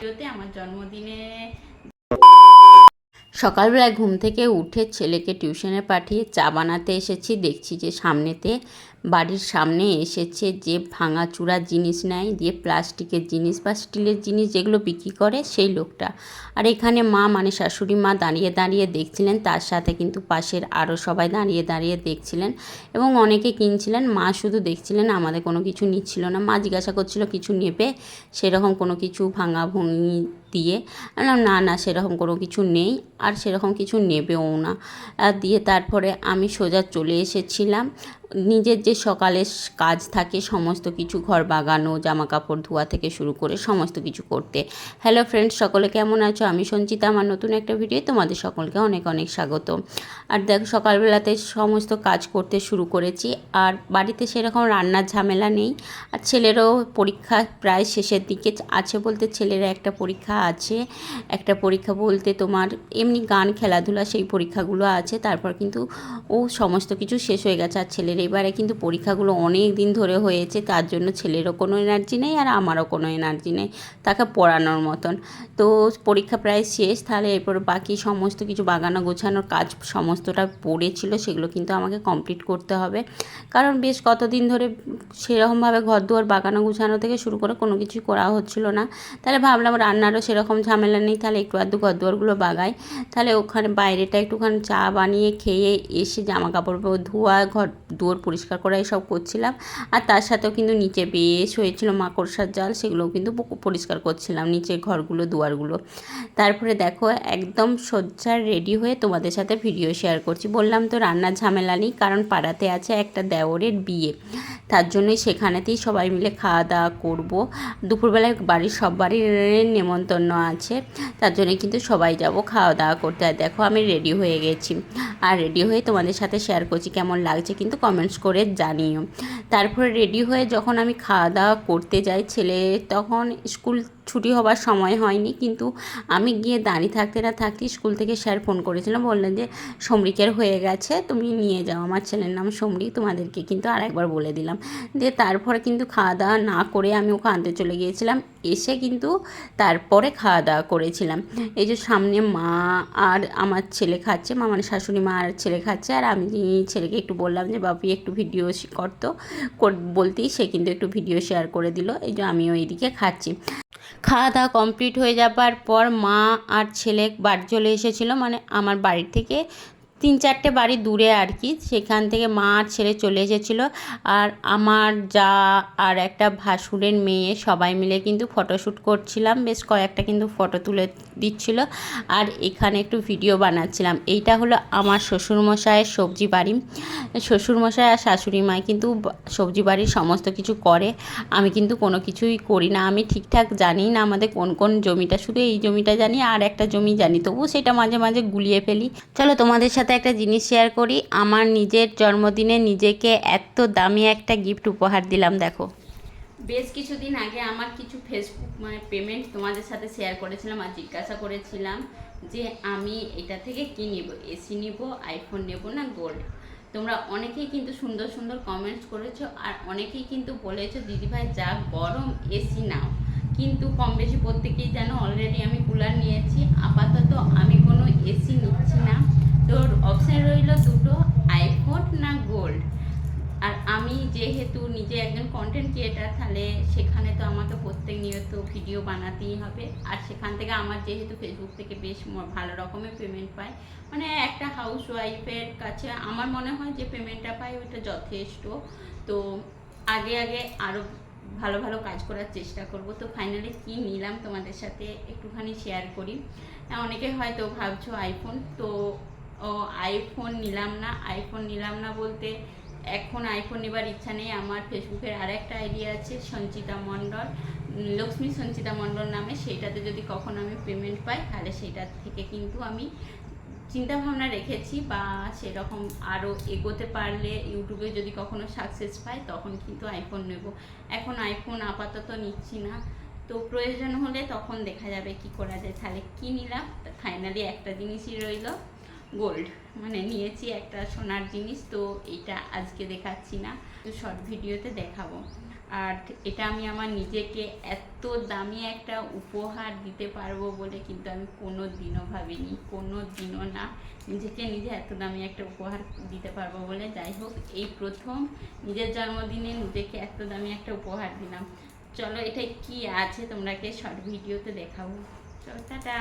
ভিডিওতে আমার জন্মদিনে সকালবেলায় ঘুম থেকে উঠে ছেলেকে টিউশনে পাঠিয়ে চা বানাতে এসেছি। দেখছি যে সামনেতে, বাড়ির সামনে এসেছে যে ভাঙাচুরা জিনিস নেয় দিয়ে প্লাস্টিকের জিনিস বা স্টিলের জিনিস যেগুলো বিক্রি করে সেই লোকটা। আর এখানে মা মানে শাশুড়ি মা দাঁড়িয়ে দাঁড়িয়ে দেখছিলেন, তার সাথে কিন্তু পাশের আরও সবাই দাঁড়িয়ে দাঁড়িয়ে দেখছিলেন এবং অনেকে কিনছিলেন। মা শুধু দেখছিলেন, আমাদের কোনো কিছু নিচ্ছিল না। মা জিজ্ঞাসা করছিল, কিছু নেবে? সেরকম কোনো কিছু ভাঙা ভঙ্গি দিয়ে। না না, সেরকম কোনো কিছু নেই, আর সেরকম কিছু নেবেও না। আর দিয়ে তারপরে আমি সোজা চলে এসেছিলাম। নিজের যে সকালে কাজ থাকে সমস্ত কিছু, ঘর বাগানো জামা কাপড় ধোয়া থেকে শুরু করে সমস্ত কিছু করতে। হ্যালো ফ্রেন্ডস সকলে কেমন আছো? আমি সঞ্চিতা, আমার নতুন একটা ভিডিও তোমাদের সকলকে অনেক অনেক স্বাগত। আর দেখো, সকালবেলাতে সমস্ত কাজ করতে শুরু করেছি। আর বাড়িতে সেরকম রান্নার ঝামেলা নেই। আর ছেলেরও পরীক্ষা প্রায় শেষের দিকে আছে বলতে ছেলের একটা পরীক্ষা আছে। একটা পরীক্ষা বলতে তোমার এমনি গান, খেলাধুলা সেই পরীক্ষাগুলো আছে। তারপর কিন্তু ও সমস্ত কিছু শেষ হয়ে গেছে। আর ছেলের এবারে কিন্তু পরীক্ষাগুলো অনেক দিন ধরে হয়েছে, তার জন্য ছেলেরও কোনো এনার্জি নেই আর আমারও কোনো এনার্জি নেই, তাকে পড়ানোর মতন। তো পরীক্ষা প্রায় শেষ, তাহলে এরপর বাকি সমস্ত কিছু বাগানো গোছানোর কাজ সমস্তটা পড়েছিল, সেগুলো কিন্তু আমাকে কমপ্লিট করতে হবে। কারণ বেশ কতদিন ধরে সেরকমভাবে ঘর দুয়ার বাগানো গুছানো থেকে শুরু করে কোনো কিছু করা হচ্ছিল না। তাহলে ভাবলাম রান্নারও সেরকম ঝামেলা নেই, তাহলে একটু আধটু ঘর দুয়ারগুলো বাগাই। তাহলে ওখানে বাইরেটা একটুখানি চা বানিয়ে খেয়ে এসে জামা কাপড় ধোয়া ঘর দুয়ার পরিষ্কার করা এসব করছিলাম। আর তার সাথেও কিন্তু নিচে বেশ হয়েছিল মাকড়সার জাল, সেগুলোও কিন্তু পরিষ্কার করছিলাম নিচের ঘরগুলো, দুয়ারগুলো। তারপরে দেখো একদম সজ্জার রেডি হয়ে তোমাদের সাথে ভিডিও শেয়ার করছি। বললাম তো রান্নার ঝামেলা নেই, কারণ পাড়াতে আছে একটা দেওরের বিয়ে। তার জন্যই সেখানেতেই সবাই মিলে খাওয়া দাওয়া করব। দুপুরবেলায় বাড়ির সব বাড়ির নেমন্তন্ন আছে, তার জন্য কিন্তু সবাই যাব খাওয়া দাওয়া করতে। আর দেখো আমি রেডি হয়ে গেছি। আর রেডি হয়ে তোমাদের সাথে শেয়ার করছি কেমন লাগছে কিন্তু কমেন্টস করে জানিও। তারপরে রেডি হয়ে যখন আমি খাওয়া দাওয়া করতে যাই ছেলে, তখন স্কুল ছুটি হবার সময় হয়নি, কিন্তু আমি গিয়ে দাঁড়িয়ে থাকতে না থাকতে স্কুল থেকে স্যার ফোন করেছিলাম বললেন যে সমরিকের হয়ে গেছে, তুমি নিয়ে যাও, আমার ছেলের নাম সমরিক, তোমাদেরকে কিন্তু আর একবার বলে দিলাম। দিয়ে তারপরে কিন্তু খাওয়া দাওয়া না করে আমি ওকে আনতে চলে গিয়েছিলাম, এসে কিন্তু তারপরে খাওয়া দাওয়া করেছিলাম। এই যে সামনে মা আর আমার ছেলে খাচ্ছে, মা মানে শাশুড়ি মা আর ছেলে খাচ্ছে, আর আমি ছেলেকে একটু বললাম যে, বাপি একটু ভিডিও করতো। কর- বলতেই সে কিন্তু একটু ভিডিও শেয়ার করে দিল, এই যে আমিও এইদিকে খাচ্ছি। খাওয়া দাওয়া কমপ্লিট হয়ে যাবার পর মা আর ছেলে বাড়ি চলে এসেছিল মানে আমার বাড়ি থেকে তিন চারটে বাড়ি দূরে আর কি। সেখান থেকে মা আর ছেলে চলে এসেছিল। আর আমার যা আর একটা ভাসুরের মেয়ে, সবাই মিলে কিন্তু ফটোশ্যুট করছিলাম। বেশ কয়েকটা কিন্তু ফটো তুলে দিচ্ছিল। আর এখানে একটু ভিডিও বানাচ্ছিলাম। এইটা হলো আমার শ্বশুরমশাইয়ের সবজি বাড়ি। শ্বশুরমশাই আর শাশুড়ি মা কিন্তু সবজি বাড়ির সমস্ত কিছু করে। আমি কিন্তু কোনো কিছুই করি না। আমি ঠিকঠাক জানি না আমাদের কোন কোন জমিটা। শুধু এই জমিটা জানি, আর একটা জমি জানি। তবু সেটা মাঝে মাঝে গুলিয়ে ফেলি। চলো তোমাদের সাথে একটা জিনিস শেয়ার করি। আমার নিজের জন্মদিনে নিজেকে এত দামি একটা গিফট উপহার দিলাম, দেখো। বেশ কিছুদিন আগে আমার কিছু ফেসবুক মানে পেমেন্ট তোমাদের সাথে শেয়ার করেছিলাম আর জিজ্ঞাসা করেছিলাম যে আমি এটা থেকে কী নেব এসি নেব আইফোন নেব না গোল্ড তোমরা অনেকেই কিন্তু সুন্দর সুন্দর কমেন্টস করেছ আর অনেকেই কিন্তু বলেছ দিদিভাই যা গরম এসি নাও। কিন্তু কম বেশি প্রত্যেকেই জানো অলরেডি আমি কুলার নিয়েছি। আপাতত আমি কোনো এসি নিচ্ছি না তোর অপশান রইল দুটো আইফোন না গোল্ড আর আমি যেহেতু নিজে একজন কন্টেন্ট ক্রিয়েটার তাহলে সেখানে তো আমাকে প্রত্যেক নিয়ত ভিডিও বানাতেই হবে। আর সেখান থেকে আমার যেহেতু ফেসবুক থেকে বেশ ভালো রকমের পেমেন্ট পাই মানে একটা হাউস ওয়াইফের কাছে আমার মনে হয় যে পেমেন্টটা পাই ওইটা যথেষ্ট। তো আগে আগে আরও ভালো ভালো কাজ করার চেষ্টা করব। তো ফাইনালি কি নিলাম তোমাদের সাথে একটুখানি শেয়ার করি। অনেকে হয়তো ভাবছ আইফোন তো আইফোন নিলাম না। আইফোন নিলাম না বলতে এখন আইফোন নেবার ইচ্ছা নেই। আমার ফেসবুকের আর একটা আইডিয়া আছে, সঞ্চিতা মণ্ডল। লক্ষ্মী সঞ্চিতা মণ্ডল নামে। সেইটাতে যদি কখনো আমি পেমেন্ট পাই, তাহলে সেইটা থেকে কিন্তু আমি চিন্তা ভাবনা রেখেছি বা সেরকম আরও এগোতে পারলে ইউটিউবে যদি কখনো সাকসেস পাই, তখন কিন্তু আইফোন নেব। এখন আইফোন আপাতত নিচ্ছি না। তো প্রয়োজন হলে তখন দেখা যাবে কি করা যায়। তাহলে কী নিলাম ফাইনালি একটা জিনিসই রইল। গোল্ড মানে নিয়েছি একটা সোনার জিনিস, তো এটা আজকে দেখাচ্ছি না, তো শর্ট ভিডিওতে দেখাবো। আর এটা আমি আমার নিজেকে এত দামি একটা উপহার দিতে পারব বলে কিন্তু আমি কোনো দিনও ভাবিনি কোনো দিনও না। নিজেকে নিজে এত দামি একটা উপহার দিতে পারব বলে। যাই হোক, এই প্রথম নিজের জন্মদিনে নিজেকে এত দামি একটা উপহার দিলাম। চলো, এটাই কি আছে তোমরাকে শর্ট ভিডিওতে দেখাবো। চলো, টাটা!